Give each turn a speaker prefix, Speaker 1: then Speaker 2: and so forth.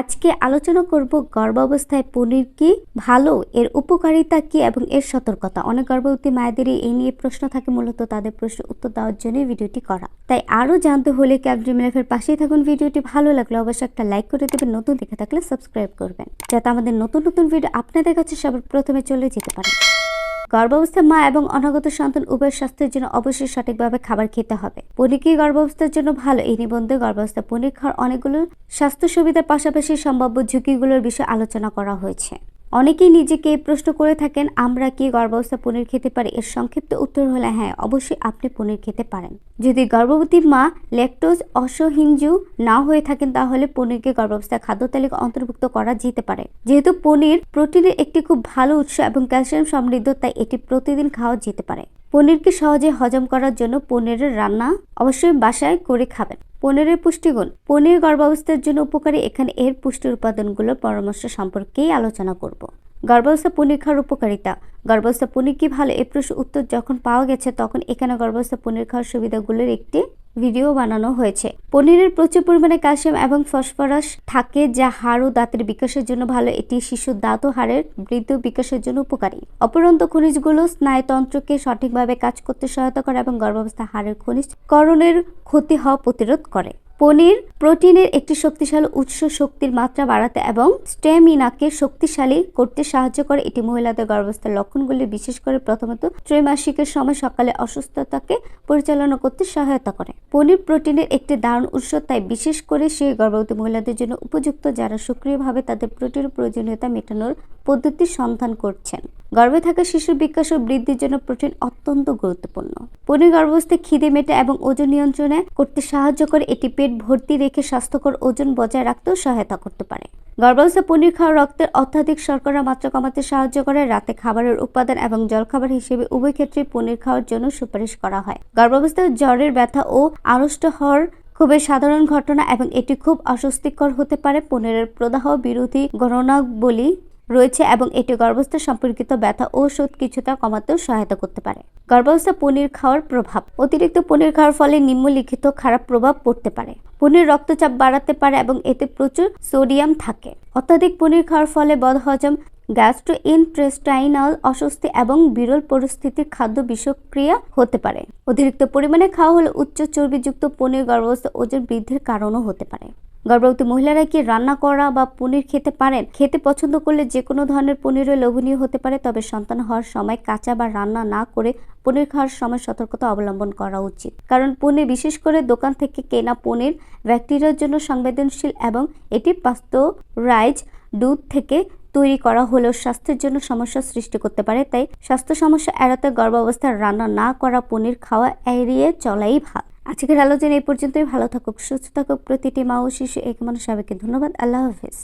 Speaker 1: আজকে আলোচনা করব গর্ভাবস্থায় পনির কি ভালো, এর উপকারিতা কি এবং এর সতর্কতা। অনেক গর্ভবতী মায়েদেরই এই নিয়ে প্রশ্ন থাকে, মূলত তাদের প্রশ্ন উত্তর দেওয়ার জন্য ভিডিওটি করা। তাই আরও জানতে হলে ক্যাপড্রিম লাইফের পাশেই থাকুন, ভিডিওটি ভালো লাগলে অবশ্যই একটা লাইক করে দেবেন, নতুন দেখে থাকলে সাবস্ক্রাইব করবেন, যাতে আমাদের নতুন নতুন ভিডিও আপনাদের কাছে সবার প্রথমে চলে যেতে পারে। গর্ভাবস্থায় মা এবং অনাগত সন্তান উভয় স্বাস্থ্যের জন্য অবশ্যই সঠিকভাবে খাবার খেতে হবে। পনির কি গর্ভাবস্থার জন্য ভালো। এই নিবন্ধে গর্ভাবস্থা পনির খাওয়ার অনেকগুলো স্বাস্থ্য সুবিধার পাশাপাশি সম্ভাব্য ঝুঁকিগুলোর বিষয়ে আলোচনা করা হয়েছে। অনেকেই নিজেকে প্রশ্ন করে থাকেন, আমরা কি গর্ভাবস্থা পনির খেতে পারি? এর সংক্ষিপ্ত উত্তর হলে হ্যাঁ অবশ্যই আপনি পনির খেতে পারেন। যদি গর্ভবতী মা ল্যাকটোজ অসহিঞ্জু না হয়ে থাকেন, তাহলে পনিরকে গর্ভাবস্থায় খাদ্য তালিকা অন্তর্ভুক্ত করা যেতে পারে। যেহেতু পনির প্রোটিনের একটি খুব ভালো উৎস এবং ক্যালসিয়াম সমৃদ্ধ, তাই এটি প্রতিদিন খাওয়া যেতে পারে। পনিরকে সহজে হজম করার জন্য পনিরের রান্না অবশ্যই বাসায় করে খাবেন। পনিরের পুষ্টিগুণ। পনির গর্ভাবস্থার জন্য উপকারী এখানে এর পুষ্টির উপাদানগুলোর পরামর্শ সম্পর্কেই আলোচনা করব। গর্ভাবস্থা পনির খাওয়ার উপকারিতা। গর্ভাবস্থা পনির কি ভালো? এ প্রশ্ন উত্তর যখন পাওয়া গেছে, তখন এখানে গর্ভাবস্থা পনির খাওয়ার সুবিধাগুলোর একটি ভিডিও বানানো হয়েছে। পনিরের প্রচুর পরিমাণে ক্যালসিয়াম এবং ফসফরাস থাকে যা হাড় ও দাঁতের বিকাশের জন্য ভালো। এটি শিশুর দাঁত ও হাড়ের বৃদ্ধ বিকাশের জন্য উপকারী। অপরন্ত খনিজগুলো স্নায়ুতন্ত্রকে সঠিকভাবে কাজ করতে সহায়তা করে এবং গর্ভাবস্থা হাড়ের খনিজ করণের ক্ষতি হওয়া প্রতিরোধ করে। পনির, প্রোটিনের একটি শক্তিশালী উৎস শক্তির মাত্রা বাড়াতে এবং স্টেমিনাকে শক্তিশালী করতে সাহায্য করে। এটি মহিলাদের গর্ভাবস্থার লক্ষণগুলি, বিশেষ করে প্রথমত ত্রৈমাসিকের সময় সকালে অসুস্থতাকে পরিচালনা করতে সহায়তা করে। পনির প্রোটিনের একটি দারুণ উৎস, তাই বিশেষ করে সেই গর্ভবতী মহিলাদের জন্য উপযুক্ত, যারা সক্রিয়ভাবে তাদের প্রোটিনের প্রয়োজনীয়তা মেটানোর পদ্ধতি সন্ধান করছেন। গর্ভে থাকা শিশুর বিকাশ ও বৃদ্ধির জন্য প্রোটিন অত্যন্ত গুরুত্বপূর্ণ। পনির গর্ভাবস্থায় খিদে মেটে এবং ওজন নিয়ন্ত্রণে করতে সাহায্য করে এটি পেট ভর্তি রেখে স্বাস্থ্যকর ওজন বজায় রাখতেও সহায়তা করতে পারে। গর্ভাবস্থা পনির খাওয়া রক্তের অত্যাধিক শর্করা মাত্রা কমাতে সাহায্য করে। রাতে খাবারের উপাদান এবং জলখাবার হিসেবে উভয় ক্ষেত্রে পনির খাওয়ার জন্য সুপারিশ করা হয়। গর্ভাবস্থায় জ্বরের ব্যথা ও আড়ষ্ট হওয়ার খুবই সাধারণ ঘটনা এবং এটি খুব অস্বস্তিকর হতে পারে পনিরের প্রদাহ বিরোধী গণনাবলী রয়েছে এবং এটি গর্ভস্থ সম্পর্কিত ব্যথা ঔষধ কিছুটা কমাতেও সহায়তা করতে পারে। গর্ভাবস্থা পনির খাওয়ার প্রভাব। অতিরিক্ত পনির খাওয়ার ফলে নিম্নলিখিত খারাপ প্রভাব পড়তে পারে। পনির রক্তচাপ বাড়াতে পারে এবং এতে প্রচুর সোডিয়াম থাকে। অত্যাধিক পনির খাওয়ার ফলে বদহজম গ্যাস্ট্রো ইনট্রেস্টাইনাল অস্বস্তি এবং বিরল পরিস্থিতির খাদ্য বিষক্রিয়া হতে পারে। অতিরিক্ত পরিমাণে খাওয়া হলে উচ্চ চর্বিযুক্ত পনির গর্ভস্থ ওজন বৃদ্ধির কারণও হতে পারে। গর্ভবতী মহিলারা কি রান্না করা বা পনির খেতে পারেন? খেতে পছন্দ করলে যে কোনো ধরনের পনিরও লোভনীয় হতে পারে, তবে সন্তান হওয়ার সময় কাঁচা বা রান্না না করে পনির খাওয়ার সময় সতর্কতা অবলম্বন করা উচিত। কারণ পনির, বিশেষ করে দোকান থেকে কেনা পনির, ব্যাকটেরিয়ার জন্য সংবেদনশীল এবং এটি পাস্তরাইজ দুধ থেকে তৈরি করা হলেও স্বাস্থ্যের জন্য সমস্যা সৃষ্টি করতে পারে। তাই স্বাস্থ্য সমস্যা এড়াতে গর্ভাবস্থায় রান্না না করা পনির খাওয়া এড়িয়ে চলাই ভালো। আজকের আলোচনা এই পর্যন্তই। ভালো থাকুক, সুস্থ থাকুক। প্রতিটি মা ও শিশু, এক মানুষ সবাইকে ধন্যবাদ। আল্লাহ হাফিজ।